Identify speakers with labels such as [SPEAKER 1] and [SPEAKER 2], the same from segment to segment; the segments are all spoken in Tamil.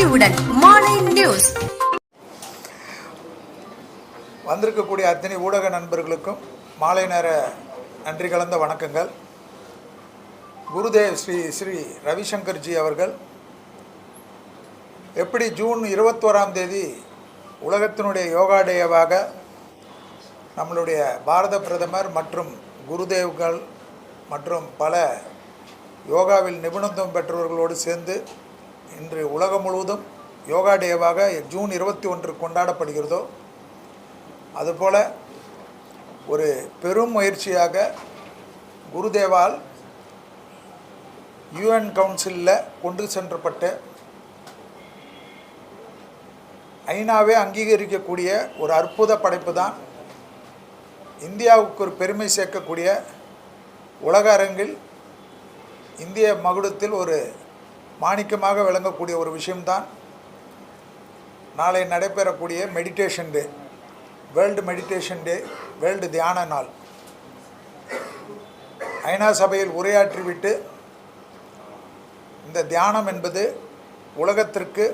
[SPEAKER 1] அறிவுடன் மாலை நியூஸ்
[SPEAKER 2] வந்திருக்கக்கூடிய அத்தனை ஊடக நண்பர்களுக்கும் மாலை நேர நன்றி கலந்த வணக்கங்கள். குருதேவ் ஸ்ரீ ஸ்ரீ ரவிசங்கர்ஜி அவர்கள் எப்படி ஜூன் இருபத்தோராம் தேதி உலகத்தினுடைய யோகா டேவாக நம்மளுடைய பாரத பிரதமர் மற்றும் குருதேவ்கள் மற்றும் பல யோகாவில் நிபுணத்துவம் பெற்றவர்களோடு சேர்ந்து இன்று உலகம் முழுவதும் யோகா டேவாக ஜூன் இருபத்தி ஒன்று கொண்டாடப்படுகிறதோ அதுபோல் ஒரு பெரும் முயற்சியாக குருதேவால் யூஎன் கவுன்சிலில் கொண்டு சென்றப்பட்ட ஐநாவே அங்கீகரிக்கக்கூடிய ஒரு அற்புத படைப்பு தான் இந்தியாவுக்கு ஒரு பெருமை சேர்க்கக்கூடிய உலக அரங்கில் இந்திய மகுடத்தில் ஒரு மாணிக்கமாக விளங்கக்கூடிய ஒரு விஷயம்தான். நாளை நடைபெறக்கூடிய meditation day world meditation day world தியான நாள். ஐநா சபையில் உரையாற்றிவிட்டு இந்த தியானம் என்பது உலகத்திற்கு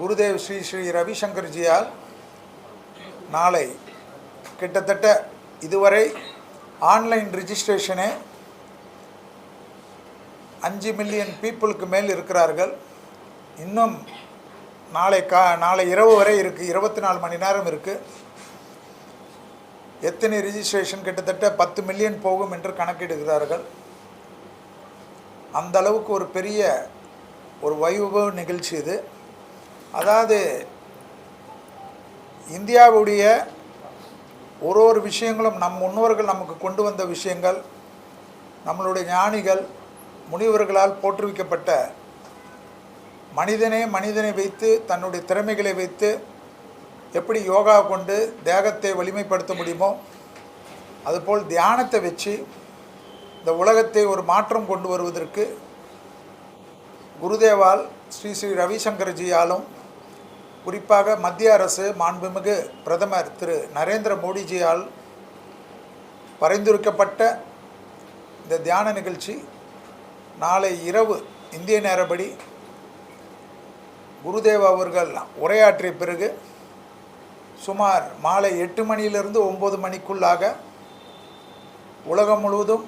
[SPEAKER 2] குருதேவ் ஸ்ரீ ஸ்ரீ ரவிசங்கர்ஜியால் நாளை கிட்டத்தட்ட இதுவரை ஆன்லைன் ரிஜிஸ்ட்ரேஷனே அஞ்சு மில்லியன் பீப்புளுக்கு மேல் இருக்கிறார்கள். இன்னும் நாளை கா நாளை இரவு வரை இருக்குது இருபத்தி நாலு மணி நேரம் இருக்குது எத்தனை ரிஜிஸ்ட்ரேஷன் கிட்டத்தட்ட பத்து மில்லியன் போகும் என்று கணக்கிடுகிறார்கள். அந்த அளவுக்கு ஒரு பெரிய ஒரு வைபவ நிகழ்ச்சி இது. அதாவது இந்தியாவுடைய ஒரு ஒரு விஷயங்களும் நம் முன்னோர்கள் நமக்கு கொண்டு வந்த விஷயங்கள் நம்மளுடைய ஞானிகள் முனிவர்களால் போற்றுவிக்கப்பட்ட மனிதனே மனிதனை வைத்து தன்னுடைய திறமைகளை வைத்து எப்படி யோகா கொண்டு தேகத்தை வலிமைப்படுத்த முடியுமோ அதுபோல் தியானத்தை வச்சு இந்த உலகத்தை ஒரு மாற்றம் கொண்டு வருவதற்கு குருதேவால் ஸ்ரீ ஸ்ரீ ரவிசங்கர்ஜியாலும் குறிப்பாக மத்திய அரசு மாண்புமிகு பிரதமர் திரு நரேந்திர மோடிஜியால் பரிந்துரைக்கப்பட்ட இந்த தியான நிகழ்ச்சி நாளை இரவு இந்திய நேரப்படி குருதேவ் அவர்கள் உரையாற்றிய பிறகு சுமார் மாலை எட்டு மணியிலிருந்து ஒம்பது மணிக்குள்ளாக உலகம் முழுவதும்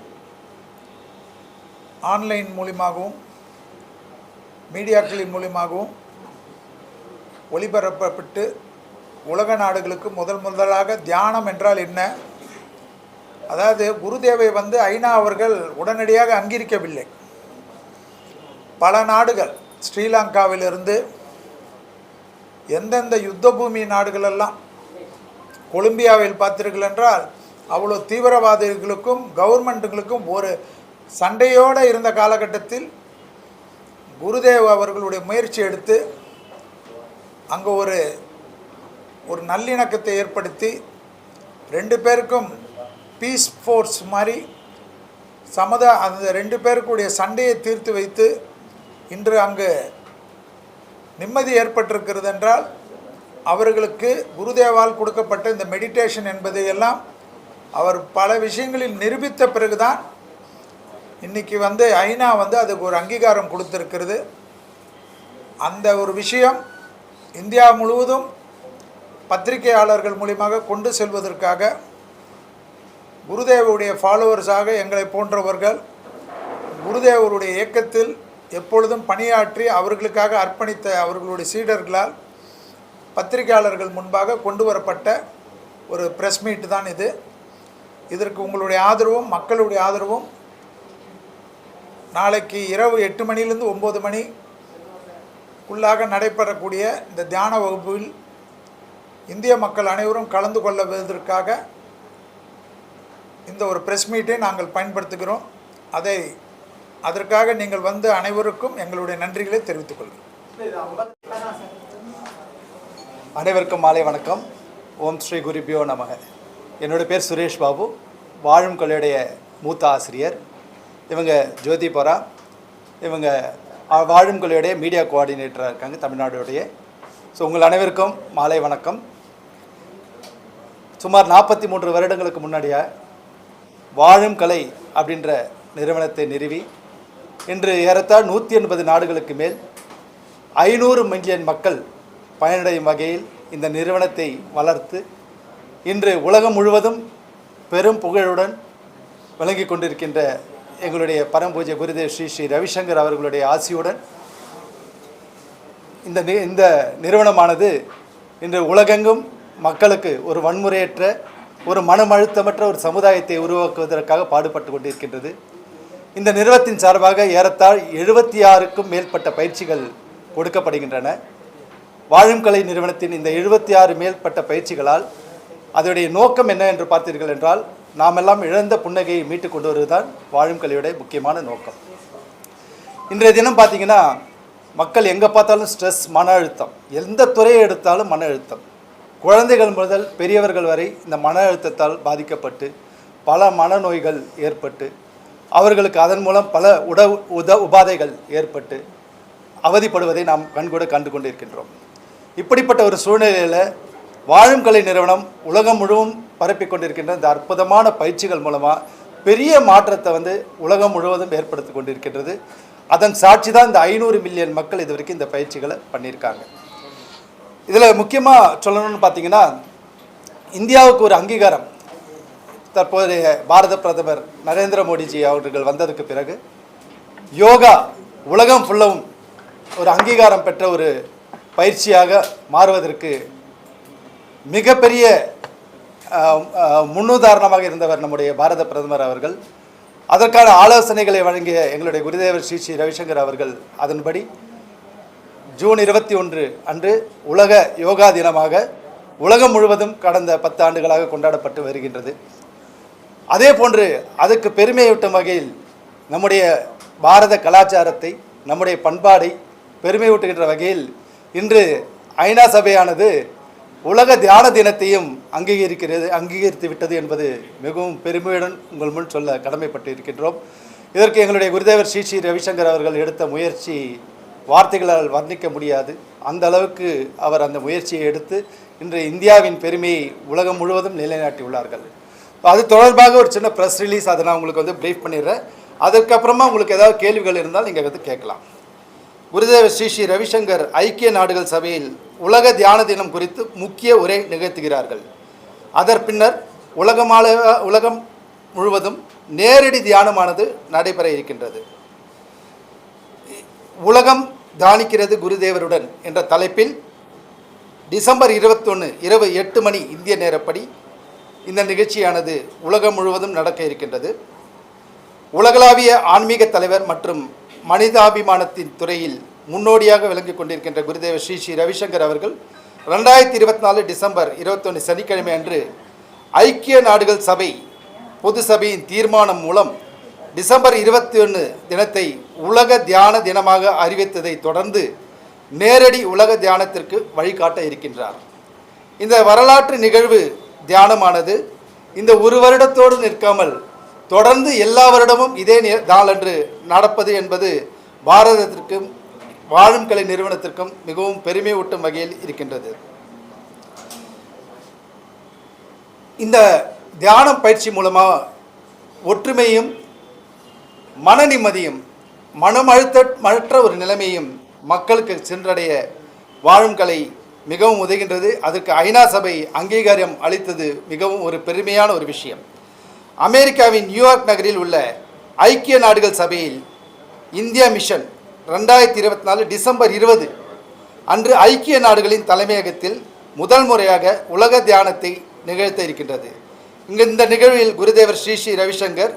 [SPEAKER 2] ஆன்லைன் மூலியமாகவும் மீடியாக்களின் மூலியமாகவும் ஒளிபரப்பப்பட்டு உலக நாடுகளுக்கு முதல் முதலாக தியானம் என்றால் என்ன? அதாவது குருதேவை வந்து ஐநா அவர்கள் உடனடியாக அங்கீகரிக்கவில்லை. பல நாடுகள் ஸ்ரீலங்காவிலிருந்து எந்தெந்த யுத்த பூமி நாடுகளெல்லாம் கொலம்பியாவில் பார்த்தீர்கள் என்றால் அவ்வளோ தீவிரவாதிகளுக்கும் கவர்மெண்ட்டுகளுக்கும் ஒரு சண்டையோடு இருந்த காலகட்டத்தில் குருதேவ் அவர்களுடைய முயற்சி எடுத்து அங்கே ஒரு ஒரு நல்லிணக்கத்தை ஏற்படுத்தி ரெண்டு பேருக்கும் பீஸ் ஃபோர்ஸ் மாதிரி சமத அந்த ரெண்டு பேருக்குடைய சண்டையை தீர்த்து வைத்து இன்று அங்கு நிம்மதி ஏற்பட்டிருக்கிறது என்றால் அவர்களுக்கு குருதேவால் கொடுக்கப்பட்ட இந்த மெடிடேஷன் என்பதையெல்லாம் அவர் பல விஷயங்களில் நிரூபித்த பிறகுதான் இன்றைக்கி வந்து ஐநா வந்து அதுக்கு ஒரு அங்கீகாரம் கொடுத்துருக்கிறது. அந்த ஒரு விஷயம் இந்தியா முழுவதும் பத்திரிகையாளர்கள் மூலியமாக கொண்டு செல்வதற்காக குருதேவருடைய ஃபாலோவர்ஸாக எங்களை போன்றவர்கள் குருதேவருடைய இயக்கத்தில் எப்பொழுதும் பணியாற்றி அவர்களுக்காக அர்ப்பணித்த அவர்களுடைய சீடர்களால் பத்திரிகையாளர்கள் முன்பாக கொண்டு வரப்பட்ட ஒரு ப்ரெஸ் மீட் தான் இது. இதற்கு உங்களுடைய ஆதரவும் மக்களுடைய ஆதரவும் நாளைக்கு இரவு எட்டு மணிலேருந்து ஒம்பது மணி உள்ளாக நடைபெறக்கூடிய இந்த தியான வகுப்பில் இந்திய மக்கள் அனைவரும் கலந்து கொள்வதற்காக இந்த ஒரு ப்ரெஸ் மீட்டை நாங்கள் பயன்படுத்துகிறோம். அதை அதற்காக நீங்கள் வந்து அனைவருக்கும் எங்களுடைய நன்றிகளை தெரிவித்துக் கொள்கிறேன்.
[SPEAKER 3] அனைவருக்கும் மாலை வணக்கம். ஓம் ஸ்ரீ குருபியோ நமக. என்னோட பேர் சுரேஷ் பாபு. வாழும் கொள்ளையுடைய மூத்த ஆசிரியர். இவங்க ஜோதி பரா இவங்க வாழும் கொள்ளையுடைய மீடியா கோஆர்டினேட்டராக இருக்காங்க தமிழ்நாடுடைய. ஸோ உங்கள் அனைவருக்கும் மாலை வணக்கம். சுமார் நாற்பத்தி மூன்று வருடங்களுக்கு முன்னாடியாக வாழும் கலை அப்படின்ற நிறுவனத்தை நிறுவி இன்று ஏறத்தாழ் நூற்றி எண்பது நாடுகளுக்கு மேல் ஐநூறு மில்லியன் மக்கள் பயனடையும் வகையில் இந்த நிறுவனத்தை வளர்த்து இன்று உலகம் முழுவதும் பெரும் புகழுடன் விளங்கி கொண்டிருக்கின்ற எங்களுடைய பரம்பூஜை குருதேவ் ஸ்ரீ ஸ்ரீ ரவிசங்கர் அவர்களுடைய ஆசியுடன் இந்த இந்த நிறுவனமானது இன்று உலகெங்கும் மக்களுக்கு ஒரு வன்முறையற்ற ஒரு மனம் அழுத்தமற்ற ஒரு சமுதாயத்தை உருவாக்குவதற்காக பாடுபட்டு கொண்டிருக்கின்றது. இந்த நிறுவனத்தின் சார்பாக ஏறத்தாழ் எழுபத்தி ஆறுக்கும் மேற்பட்ட பயிற்சிகள் கொடுக்கப்படுகின்றன. வாழும் கலை நிறுவனத்தின் இந்த எழுபத்தி ஆறு மேற்பட்ட பயிற்சிகளால் அதனுடைய நோக்கம் என்ன என்று பார்த்தீர்கள் என்றால் நாமெல்லாம் இழந்த புன்னகையை மீட்டுக் கொண்டு வருவதுதான் வாழும் கலையுடைய முக்கியமான நோக்கம். இன்றைய தினம் பார்த்தீங்கன்னா மக்கள் எங்கே பார்த்தாலும் ஸ்ட்ரெஸ் மன அழுத்தம். எந்த துறையை எடுத்தாலும் மன அழுத்தம். குழந்தைகள் முதல் பெரியவர்கள் வரை இந்த மன அழுத்தத்தால் பாதிக்கப்பட்டு பல மனநோய்கள் ஏற்பட்டு அவர்களுக்கு அதன் மூலம் பல உட உத உபாதைகள் ஏற்பட்டு அவதிப்படுவதை நாம் கண்கூட கண்டு கொண்டிருக்கின்றோம். இப்படிப்பட்ட ஒரு சூழ்நிலையில் வாழும் கலை நிறுவனம் உலகம் முழுவதும் பரப்பிக் கொண்டிருக்கின்ற இந்த அற்புதமான பயிற்சிகள் மூலமாக பெரிய மாற்றத்தை வந்து உலகம் முழுவதும் ஏற்படுத்தி கொண்டிருக்கின்றது. அதன் சாட்சி தான் இந்த ஐநூறு மில்லியன் மக்கள் இது வரைக்கும் இந்த பயிற்சிகளை பண்ணியிருக்காங்க. இதில் முக்கியமாக சொல்லணும்னு பார்த்தீங்கன்னா இந்தியாவுக்கு ஒரு அங்கீகாரம். தற்போதைய பாரத பிரதமர் நரேந்திர மோடிஜி அவர்கள் வந்ததுக்கு பிறகு யோகா உலகம் ஃபுல்லவும் ஒரு அங்கீகாரம் பெற்ற ஒரு பயிற்சியாக மாறுவதற்கு மிகப்பெரிய முன்னுதாரணமாக இருந்தவர் நம்முடைய பாரத பிரதமர் அவர்கள். அதற்கான ஆலோசனைகளை வழங்கிய எங்களுடைய குருதேவர் ஸ்ரீ ஸ்ரீ ரவிசங்கர் அவர்கள் அதன்படி ஜூன் இருபத்தி ஒன்று அன்று உலக யோகா தினமாக உலகம் முழுவதும் கடந்த பத்து ஆண்டுகளாக கொண்டாடப்பட்டு வருகின்றது. அதே போன்று அதுக்கு பெருமையூட்டும் வகையில் நம்முடைய பாரத கலாச்சாரத்தை நம்முடைய பண்பாடை பெருமையூட்டுகின்ற வகையில் இன்று ஐநா சபையானது உலக தியான தினத்தையும் அங்கீகரிக்கிறது அங்கீகரித்து விட்டது என்பது மிகவும் பெருமையுடன் உங்கள் முன் சொல்ல கடமைப்பட்டு இருக்கின்றோம் இதற்கு எங்களுடைய குருதேவர் ஸ்ரீ ஸ்ரீ ரவிசங்கர் அவர்கள் எடுத்த முயற்சி வார்த்தைகளால் வர்ணிக்க முடியாது. அந்த அளவுக்கு அவர் அந்த முயற்சியை எடுத்து இன்று இந்தியாவின் பெருமையை உலகம் முழுவதும் நிலைநாட்டியுள்ளார்கள். அது தொடர்பாக ஒரு சின்ன ப்ரெஸ் ரிலீஸ் அதை நான் உங்களுக்கு வந்து ப்ரீஃப் பண்ணிடுறேன். அதுக்கப்புறமா உங்களுக்கு ஏதாவது கேள்விகள் இருந்தால் நீங்கள் வந்து கேட்கலாம். குருதேவ ஸ்ரீ ஸ்ரீ ரவிசங்கர் ஐக்கிய நாடுகள் சபையில் உலக தியான தினம் குறித்து முக்கிய உரை நிகழ்த்துகிறார்கள். அதன் பின்னர் உலகமால உலகம் முழுவதும் நேரடி தியானமானது நடைபெற இருக்கின்றது. உலகம் தியானிக்கிறது குருதேவருடன் என்ற தலைப்பில் டிசம்பர் இருபத்தொன்று இரவு எட்டு மணி இந்திய நேரப்படி இந்த நிகழ்ச்சியானது உலகம் முழுவதும் நடக்க இருக்கின்றது. உலகளாவிய ஆன்மீக தலைவர் மற்றும் மனிதாபிமானத்தின் துறையில் முன்னோடியாக விளங்கிக் கொண்டிருக்கின்ற குருதேவ ஸ்ரீ ஸ்ரீ ரவிசங்கர் அவர்கள் ரெண்டாயிரத்தி இருபத்தி நாலு டிசம்பர் இருபத்தொன்று சனிக்கிழமை அன்று ஐக்கிய நாடுகள் சபை பொது சபையின் தீர்மானம் மூலம் டிசம்பர் இருபத்தி ஒன்று தினத்தை உலக தியான தினமாக அறிவித்ததை தொடர்ந்து நேரடி உலக தியானத்திற்கு வழிகாட்ட இருக்கின்றார். இந்த வரலாற்று நிகழ்வு தியானமானது. இந்த ஒரு வருடத்தோடு நிற்காமல் தொடர்ந்து எல்லா வருடமும் இதே நாளன்று நடப்பது என்பது பாரதத்திற்கும் வாழும் கலை நிறுவனத்திற்கும் மிகவும் பெருமை ஊட்டும் வகையில் இருக்கின்றது. இந்த தியானம் பயிற்சி மூலமாக ஒற்றுமையும் மன நிம்மதியும் மனம் அழுத்தமற்ற ஒரு நிலைமையும் மக்களுக்கு சென்றடைய வாழும் கலை மிகவும் உதவுகின்றது. அதற்கு ஐநா சபை அங்கீகாரம் அளித்தது மிகவும் ஒரு பெருமையான ஒரு விஷயம். அமெரிக்காவின் நியூயார்க் நகரில் உள்ள ஐக்கிய நாடுகள் சபையில் இந்தியா மிஷன் ரெண்டாயிரத்தி இருபத்தி நாலு டிசம்பர் இருபது அன்று ஐக்கிய நாடுகளின் தலைமையகத்தில் முதல் முறையாக உலக தியானத்தை நிகழ்த்த இருக்கின்றது. இங்கு இந்த நிகழ்வில் குருதேவர் ஸ்ரீ ஸ்ரீ ரவிசங்கர்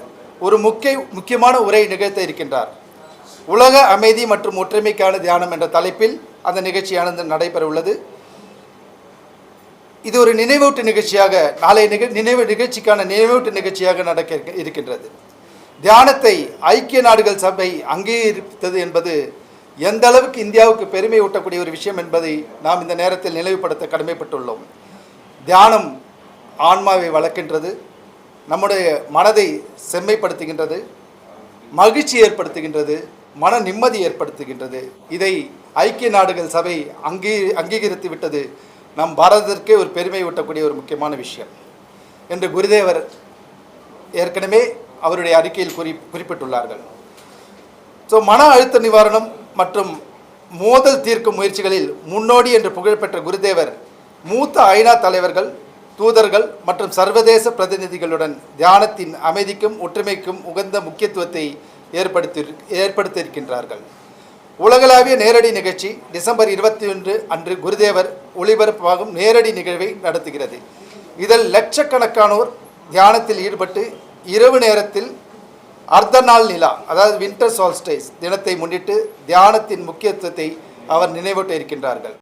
[SPEAKER 3] ஒரு முக்கிய முக்கியமான உரை நிகழ்த்த இருக்கின்றார். உலக அமைதி மற்றும் ஒற்றுமைக்கான தியானம் என்ற தலைப்பில் அந்த நிகழ்ச்சியானது நடைபெற உள்ளது இது ஒரு நினைவூட்டு நிகழ்ச்சியாக நாளைய நிக நினைவு நிகழ்ச்சிக்கான நினைவூட்டு நிகழ்ச்சியாக நடக்க இருக்கின்றது. தியானத்தை ஐக்கிய நாடுகள் சபை அங்கீகரித்தது என்பது எந்த அளவுக்கு இந்தியாவுக்கு பெருமை ஊட்டக்கூடிய ஒரு விஷயம் என்பதை நாம் இந்த நேரத்தில் நினைவுபடுத்த கடமைப்பட்டுள்ளோம். தியானம் ஆன்மாவை வளர்க்கின்றது நம்முடைய மனதை செம்மைப்படுத்துகின்றது மகிழ்ச்சி ஏற்படுத்துகின்றது மன நிம்மதி ஏற்படுத்துகின்றது. இதை ஐக்கிய நாடுகள் சபை அங்கீ அங்கீகரித்து விட்டது நம் பாரதத்திற்கே ஒரு பெருமை ஊட்டக்கூடிய ஒரு முக்கியமான விஷயம். என்று குருதேவர் ஏற்கனவே அவருடைய அறிக்கையில் குறி குறிப்பிட்டுள்ளார்கள். ஸோ மன அழுத்த நிவாரணம் மற்றும் மோதல் தீர்க்கும் முயற்சிகளில் முன்னோடி என்று புகழ்பெற்ற குருதேவர் மூத்த ஐநா தலைவர்கள் தூதர்கள் மற்றும் சர்வதேச பிரதிநிதிகளுடன் தியானத்தின் அமைதிக்கும் ஒற்றுமைக்கும் உகந்த முக்கியத்துவத்தை ஏற்படுத்தி ஏற்படுத்தியிருக்கின்றார்கள். உலகளாவிய நேரடி நிகழ்ச்சி டிசம்பர் இருபத்தி ஒன்று அன்று குருதேவர் ஒளிபரப்பாகும் நேரடி நிகழ்வை நடத்துகிறது. இதில் லட்சக்கணக்கானோர் தியானத்தில் ஈடுபட்டு இரவு நேரத்தில் அர்த்த நாள் நிலா அதாவது வின்டர் சால்ஸ்டைஸ் தினத்தை முன்னிட்டு தியானத்தின் முக்கியத்துவத்தை அவர் நினைவூட்ட இருக்கின்றார்கள்.